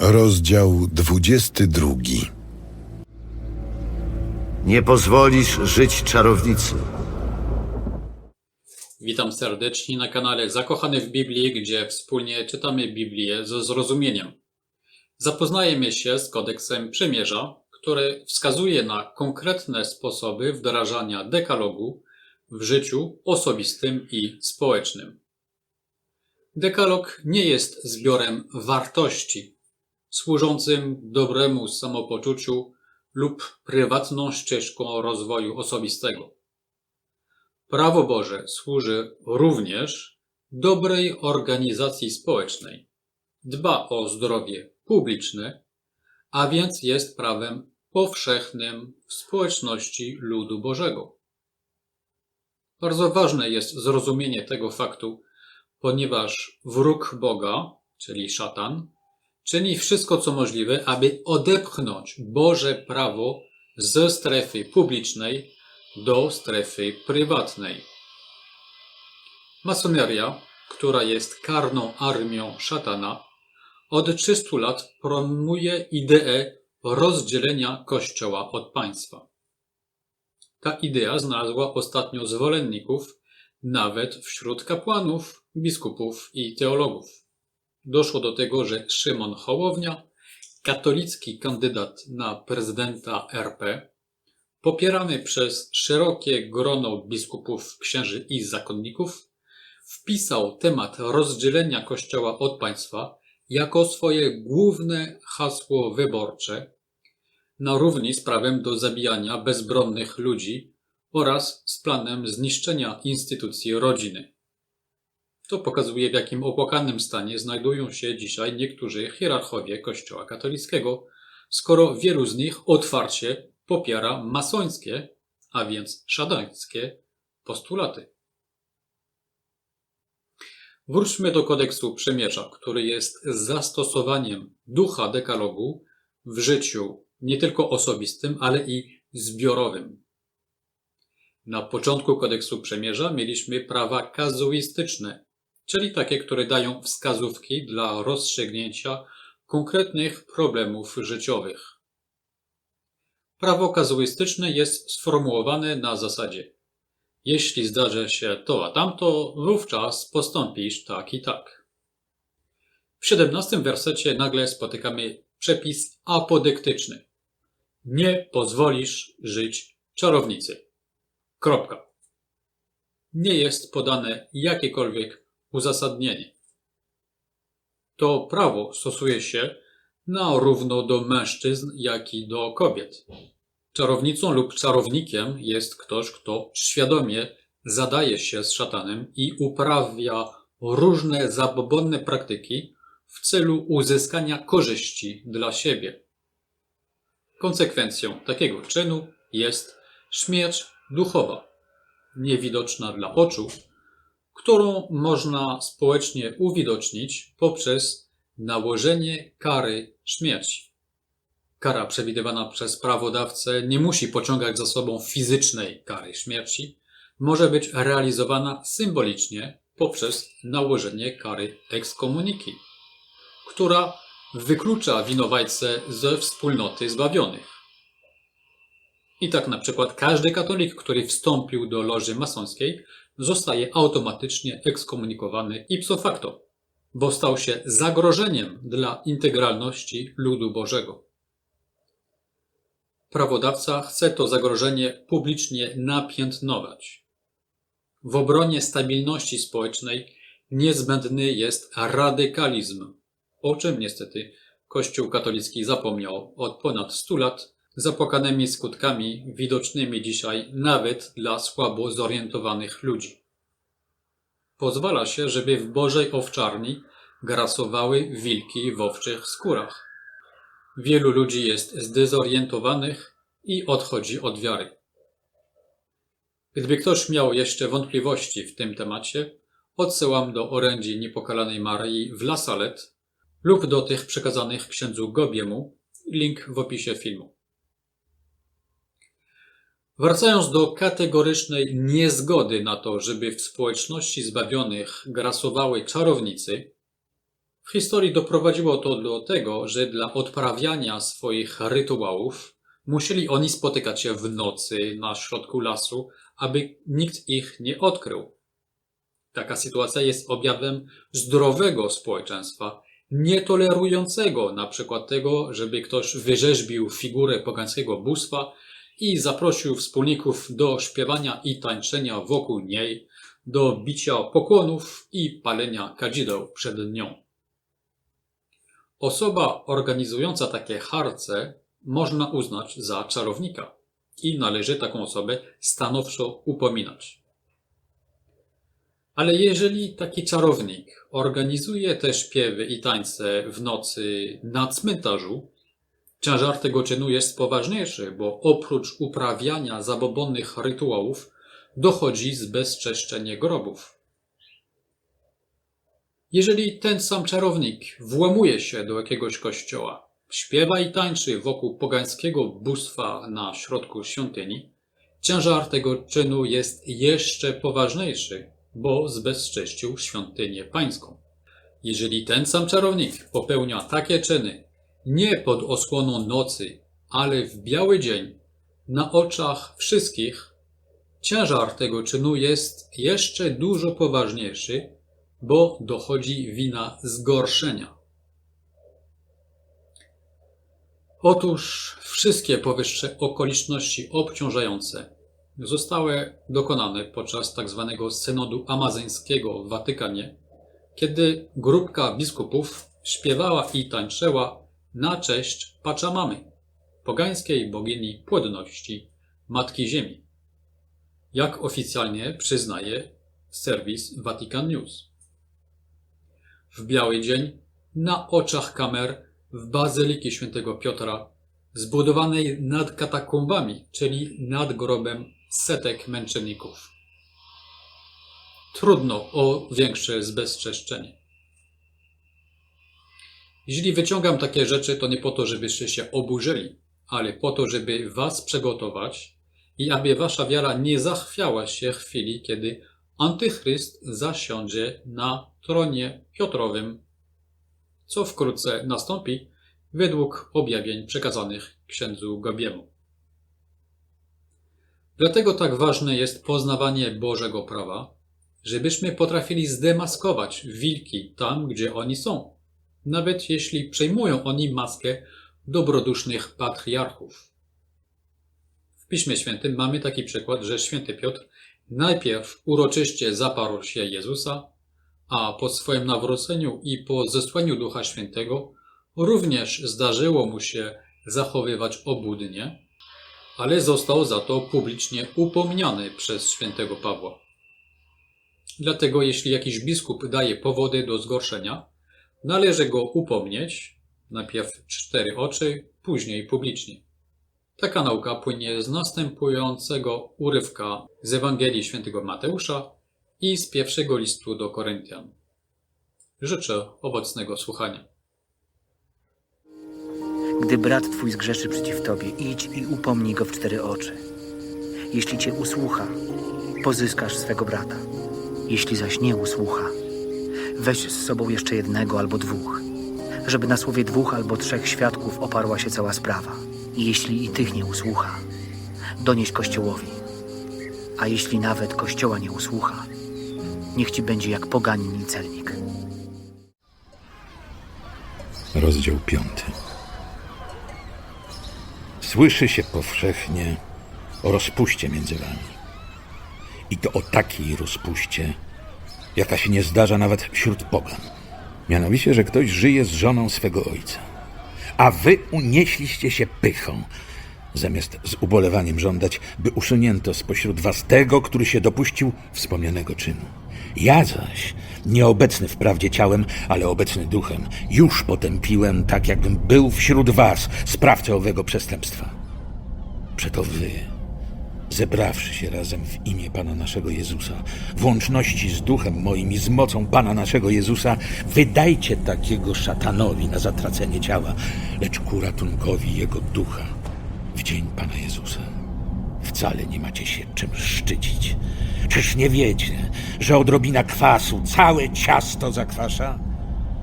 Rozdział 22. Nie pozwolisz żyć czarownicy. Witam serdecznie na kanale Zakochany w Biblii, gdzie wspólnie czytamy Biblię ze zrozumieniem. Zapoznajemy się z kodeksem przymierza, który wskazuje na konkretne sposoby wdrażania dekalogu w życiu osobistym i społecznym. Dekalog nie jest zbiorem wartości służącym dobremu samopoczuciu lub prywatną ścieżką rozwoju osobistego. Prawo Boże służy również dobrej organizacji społecznej. Dba o zdrowie publiczne, a więc jest prawem powszechnym w społeczności ludu Bożego. Bardzo ważne jest zrozumienie tego faktu, ponieważ wróg Boga, czyli szatan, czyni wszystko, co możliwe, aby odepchnąć Boże prawo ze strefy publicznej do strefy prywatnej. Masoneria, która jest karną armią szatana, od 300 lat promuje ideę rozdzielenia Kościoła od państwa. Ta idea znalazła ostatnio zwolenników nawet wśród kapłanów, biskupów i teologów. Doszło do tego, że Szymon Hołownia, katolicki kandydat na prezydenta RP, popierany przez szerokie grono biskupów, księży i zakonników, wpisał temat rozdzielenia Kościoła od państwa jako swoje główne hasło wyborcze, na równi z prawem do zabijania bezbronnych ludzi oraz z planem zniszczenia instytucji rodziny. To pokazuje, w jakim opłakanym stanie znajdują się dzisiaj niektórzy hierarchowie Kościoła katolickiego, skoro wielu z nich otwarcie popiera masońskie, a więc szatańskie postulaty. Wróćmy do kodeksu przymierza, który jest zastosowaniem ducha dekalogu w życiu nie tylko osobistym, ale i zbiorowym. Na początku kodeksu przymierza mieliśmy prawa kazuistyczne, czyli takie, które dają wskazówki dla rozstrzygnięcia konkretnych problemów życiowych. Prawo kazuistyczne jest sformułowane na zasadzie: jeśli zdarzy się to a tamto, wówczas postąpisz tak i tak. W 17 wersecie nagle spotykamy przepis apodyktyczny. Nie pozwolisz żyć czarownicy. Kropka. Nie jest podane jakiekolwiek uzasadnienie. To prawo stosuje się na równo do mężczyzn, jak i do kobiet. Czarownicą lub czarownikiem jest ktoś, kto świadomie zadaje się z szatanem i uprawia różne zabobonne praktyki w celu uzyskania korzyści dla siebie. Konsekwencją takiego czynu jest śmierć duchowa, niewidoczna dla oczu, którą można społecznie uwidocznić poprzez nałożenie kary śmierci. Kara przewidywana przez prawodawcę nie musi pociągać za sobą fizycznej kary śmierci, może być realizowana symbolicznie poprzez nałożenie kary ekskomuniki, która wyklucza winowajcę ze wspólnoty zbawionych. I tak na przykład każdy katolik, który wstąpił do loży masońskiej, zostaje automatycznie ekskomunikowany ipso facto, bo stał się zagrożeniem dla integralności ludu Bożego. Prawodawca chce to zagrożenie publicznie napiętnować. W obronie stabilności społecznej niezbędny jest radykalizm, o czym niestety Kościół katolicki zapomniał od ponad 100 lat, zapłakanymi skutkami widocznymi dzisiaj nawet dla słabo zorientowanych ludzi. Pozwala się, żeby w Bożej owczarni grasowały wilki w owczych skórach. Wielu ludzi jest zdezorientowanych i odchodzi od wiary. Gdyby ktoś miał jeszcze wątpliwości w tym temacie, odsyłam do orędzi Niepokalanej Maryi w La Salette lub do tych przekazanych księdzu Gobiemu, link w opisie filmu. Wracając do kategorycznej niezgody na to, żeby w społeczności zbawionych grasowały czarownicy, W historii doprowadziło to do tego, że dla odprawiania swoich rytuałów musieli oni spotykać się w nocy na środku lasu, aby nikt ich nie odkrył. Taka sytuacja jest objawem zdrowego społeczeństwa, nietolerującego na przykład tego, żeby ktoś wyrzeźbił figurę pogańskiego bóstwa i zaprosił wspólników do śpiewania i tańczenia wokół niej, do bicia pokłonów i palenia kadzideł przed nią. Osoba organizująca takie harce można uznać za czarownika i należy taką osobę stanowczo upominać. Ale jeżeli taki czarownik organizuje te śpiewy i tańce w nocy na cmentarzu, ciężar tego czynu jest poważniejszy, bo oprócz uprawiania zabobonnych rytuałów dochodzi zbezczeszczenie grobów. Jeżeli ten sam czarownik włamuje się do jakiegoś kościoła, śpiewa i tańczy wokół pogańskiego bóstwa na środku świątyni, ciężar tego czynu jest jeszcze poważniejszy, bo zbezcześcił świątynię pańską. Jeżeli ten sam czarownik popełnia takie czyny nie pod osłoną nocy, ale w biały dzień, na oczach wszystkich, ciężar tego czynu jest jeszcze dużo poważniejszy, bo dochodzi wina zgorszenia. Otóż wszystkie powyższe okoliczności obciążające zostały dokonane podczas tzw. synodu amazyńskiego w Watykanie, kiedy grupka biskupów śpiewała i tańczyła na cześć Pachamamy, pogańskiej bogini płodności Matki Ziemi, jak oficjalnie przyznaje serwis Vatican News. W biały dzień, na oczach kamer w Bazyliki Świętego Piotra, zbudowanej nad katakumbami, czyli nad grobem setek męczenników. Trudno o większe zbezczeszczenie. Jeśli wyciągam takie rzeczy, to nie po to, żebyście się oburzyli, ale po to, żeby was przygotować i aby wasza wiara nie zachwiała się w chwili, kiedy Antychryst zasiądzie na tronie Piotrowym, co wkrótce nastąpi według objawień przekazanych księdzu Gabiemu. Dlatego tak ważne jest poznawanie Bożego prawa, żebyśmy potrafili zdemaskować wilki tam, gdzie oni są, nawet jeśli przejmują oni maskę dobrodusznych patriarchów. W Piśmie Świętym mamy taki przykład, że święty Piotr najpierw uroczyście zaparł się Jezusa, a po swoim nawróceniu i po zesłaniu Ducha Świętego również zdarzyło mu się zachowywać obłudnie, ale został za to publicznie upomniany przez świętego Pawła. Dlatego jeśli jakiś biskup daje powody do zgorszenia, należy go upomnieć, najpierw cztery oczy, później publicznie. Taka nauka płynie z następującego urywka z Ewangelii Świętego Mateusza i z pierwszego listu do Koryntian. Życzę owocnego słuchania. Gdy brat twój zgrzeszy przeciw tobie, idź i upomnij go w cztery oczy. Jeśli cię usłucha, pozyskasz swego brata. Jeśli zaś nie usłucha, weź z sobą jeszcze jednego albo dwóch, żeby na słowie dwóch albo trzech świadków oparła się cała sprawa. Jeśli i tych nie usłucha, donieś kościołowi. A jeśli nawet kościoła nie usłucha, niech ci będzie jak poganin i celnik. Rozdział piąty. Słyszy się powszechnie o rozpuście między wami. I to o takiej rozpuście, jaka się nie zdarza nawet wśród pogan. Mianowicie, że ktoś żyje z żoną swego ojca. A wy unieśliście się pychą, zamiast z ubolewaniem żądać, by usunięto spośród was tego, który się dopuścił wspomnianego czynu. Ja zaś, nieobecny wprawdzie ciałem, ale obecny duchem, już potępiłem, tak jakbym był wśród was, sprawcę owego przestępstwa. Przeto wy, zebrawszy się razem w imię Pana naszego Jezusa, w łączności z duchem moim i z mocą Pana naszego Jezusa, wydajcie takiego szatanowi na zatracenie ciała, lecz ku ratunkowi jego ducha w dzień Pana Jezusa. Wcale nie macie się czym szczycić. Czyż nie wiecie, że odrobina kwasu całe ciasto zakwasza?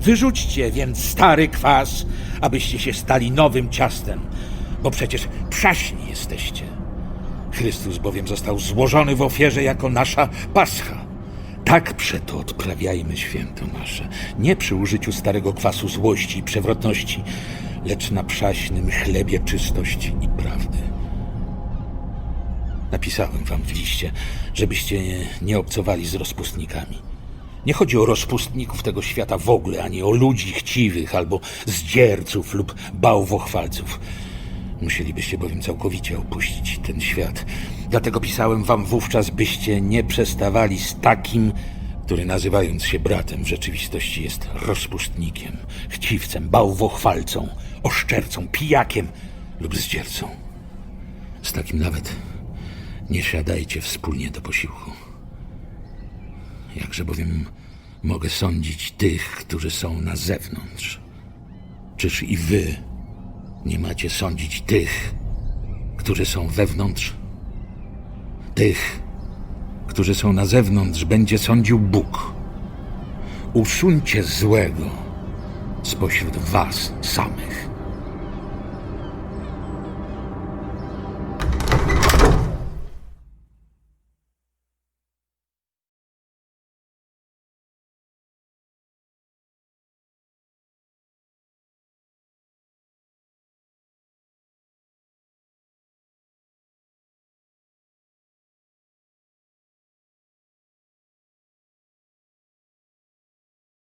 Wyrzućcie więc stary kwas, abyście się stali nowym ciastem, bo przecież przaśni jesteście. Chrystus bowiem został złożony w ofierze jako nasza pascha. Tak przeto odprawiajmy święto nasze, nie przy użyciu starego kwasu złości i przewrotności, lecz na przaśnym chlebie czystości i prawdy. Napisałem wam w liście, żebyście nie, obcowali z rozpustnikami. Nie chodzi o rozpustników tego świata w ogóle, ani o ludzi chciwych albo zdzierców lub bałwochwalców. Musielibyście bowiem całkowicie opuścić ten świat. Dlatego pisałem wam wówczas, byście nie przestawali z takim, który nazywając się bratem w rzeczywistości jest rozpustnikiem, chciwcem, bałwochwalcą, oszczercą, pijakiem lub zdziercą. Z takim nawet nie siadajcie wspólnie do posiłku. Jakże bowiem mogę sądzić tych, którzy są na zewnątrz? Czyż i wy nie macie sądzić tych, którzy są wewnątrz? Tych, którzy są na zewnątrz, będzie sądził Bóg. Usuńcie złego spośród was samych.